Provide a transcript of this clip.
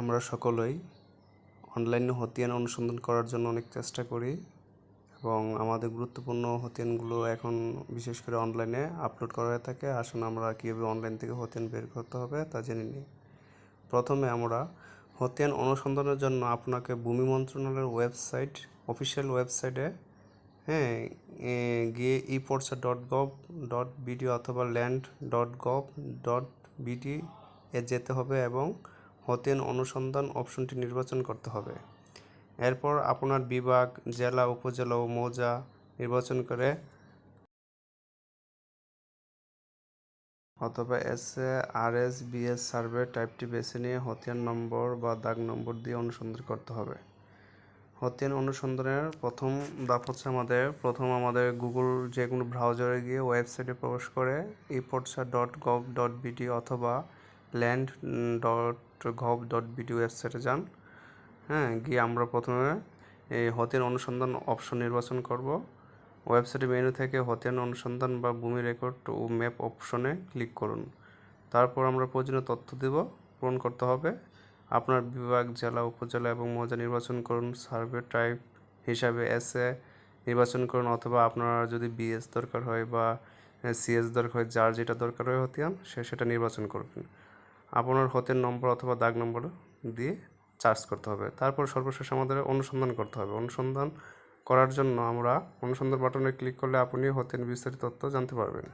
আমরা সকলেই অনলাইনে হতিয়ান অনুসন্ধান করার জন্য অনেক চেষ্টা করি এবং আমাদের গুরুত্বপূর্ণ হতিয়ানগুলো এখন বিশেষ করে অনলাইনে আপলোড করা হয়ে থাকে। আসুন আমরা কীভাবে অনলাইন থেকে হতিয়ান বের করতে হবে তা জেনে নিই। প্রথমে আমরা হতিয়ান অনুসন্ধানের জন্য আপনাকে ভূমি মন্ত্রণালয়ের ওয়েবসাইট, অফিসিয়াল ওয়েবসাইটে হ্যাঁ গিয়ে ই পড়সা ডট গভ ডট বিডি অথবা land dot gov dot BD এ যেতে হবে এবং হতেন অনুসন্ধান অপশনটি নির্বাচন করতে হবে। এরপর আপনার বিভাগ, জেলা, উপজেলা ও মৌজা নির্বাচন করে অথবা S A R S B S survey টাইপটি বেছে নিয়ে হতিয়ান নম্বর বা দাগ নম্বর দিয়ে অনুসন্ধান করতে হবে। হতিয়ান অনুসন্ধানের প্রথম ধাপ হচ্ছে আমাদের, প্রথম আমাদের গুগল যে কোনো ব্রাউজারে গিয়ে ওয়েবসাইটে প্রবেশ করে ইপোর্টসা ডট গভ ডট বিডি অথবা land dot gov dot BD ওয়েবসাইটে যান। হ্যাঁ গিয়ে আমরা প্রথমে এই হতিয়ান অনুসন্ধান অপশন নির্বাচন করব। ওয়েবসাইটের মেনু থেকে হতিয়ান অনুসন্ধান বা ভূমি রেকর্ড ও ম্যাপ অপশনে ক্লিক করুন। তারপর আমরা প্রয়োজনীয় তথ্য দেব, পূরণ করতে হবে। আপনার বিভাগ, জেলা, উপজেলা এবং মৌজা নির্বাচন করুন। সার্ভে টাইপ হিসাবে এসএ নির্বাচন করুন অথবা আপনার যদি বিএস দরকার হয় বা সিএস দরকার হয়, যার যেটা দরকার হয় হতিয়ান, সে সেটা নির্বাচন করবেন। আপনার হতের নম্বর অথবা দাগ নম্বর দিয়ে চার্জ করতে হবে। তারপর সর্বশেষ আমাদের অনুসন্ধান করতে হবে। অনুসন্ধান করার জন্য আমরা অনুসন্ধান বাটনে ক্লিক করলে আপনি হতেন বিস্তারিত তথ্য জানতে পারবেন।